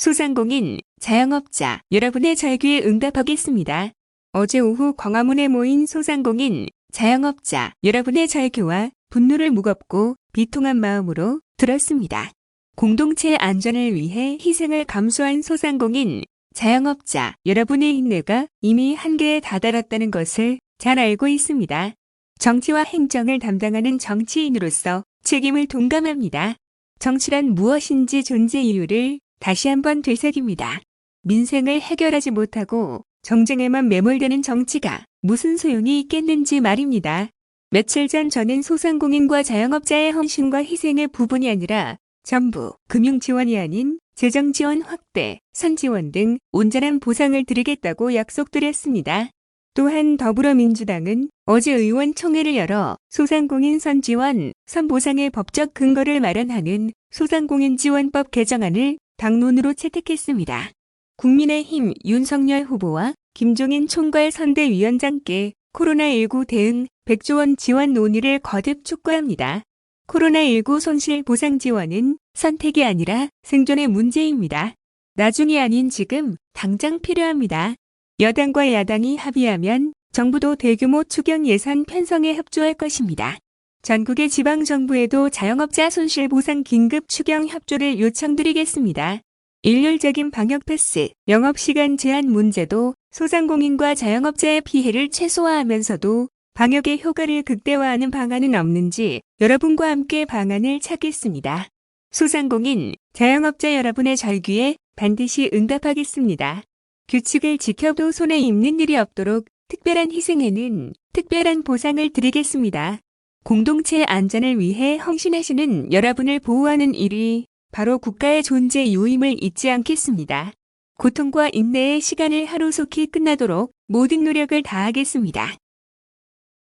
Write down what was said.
소상공인, 자영업자 여러분의 절규에 응답하겠습니다. 어제 오후 광화문에 모인 소상공인, 자영업자 여러분의 절규와 분노를 무겁고 비통한 마음으로 들었습니다. 공동체 안전을 위해 희생을 감수한 소상공인, 자영업자 여러분의 인내가 이미 한계에 다다랐다는 것을 잘 알고 있습니다. 정치와 행정을 담당하는 정치인으로서 책임을 동감합니다. 정치란 무엇인지 존재 이유를 다시 한번 되새깁니다. 민생을 해결하지 못하고 정쟁에만 매몰되는 정치가 무슨 소용이 있겠는지 말입니다. 며칠 전 저는 소상공인과 자영업자의 헌신과 희생의 부분이 아니라 전부 금융 지원이 아닌 재정 지원 확대, 선 지원 등 온전한 보상을 드리겠다고 약속드렸습니다. 또한 더불어민주당은 어제 의원총회를 열어 소상공인 선 지원, 선 보상의 법적 근거를 마련하는 소상공인 지원법 개정안을 당론으로 채택했습니다. 국민의힘 윤석열 후보와 김종인 총괄 선대위원장께 코로나19 대응 100조 원 지원 논의를 거듭 촉구합니다. 코로나19 손실 보상 지원은 선택이 아니라 생존의 문제입니다. 나중이 아닌 지금 당장 필요합니다. 여당과 야당이 합의하면 정부도 대규모 추경 예산 편성에 협조할 것입니다. 전국의 지방정부에도 자영업자 손실 보상 긴급 추경 협조를 요청드리겠습니다. 일률적인 방역 패스, 영업시간 제한 문제도 소상공인과 자영업자의 피해를 최소화하면서도 방역의 효과를 극대화하는 방안은 없는지 여러분과 함께 방안을 찾겠습니다. 소상공인, 자영업자 여러분의 절규에 반드시 응답하겠습니다. 규칙을 지켜도 손에 입는 일이 없도록 특별한 희생에는 특별한 보상을 드리겠습니다. 공동체 안전을 위해 헌신하시는 여러분을 보호하는 일이 바로 국가의 존재 요임을 잊지 않겠습니다. 고통과 인내의 시간을 하루속히 끝나도록 모든 노력을 다하겠습니다.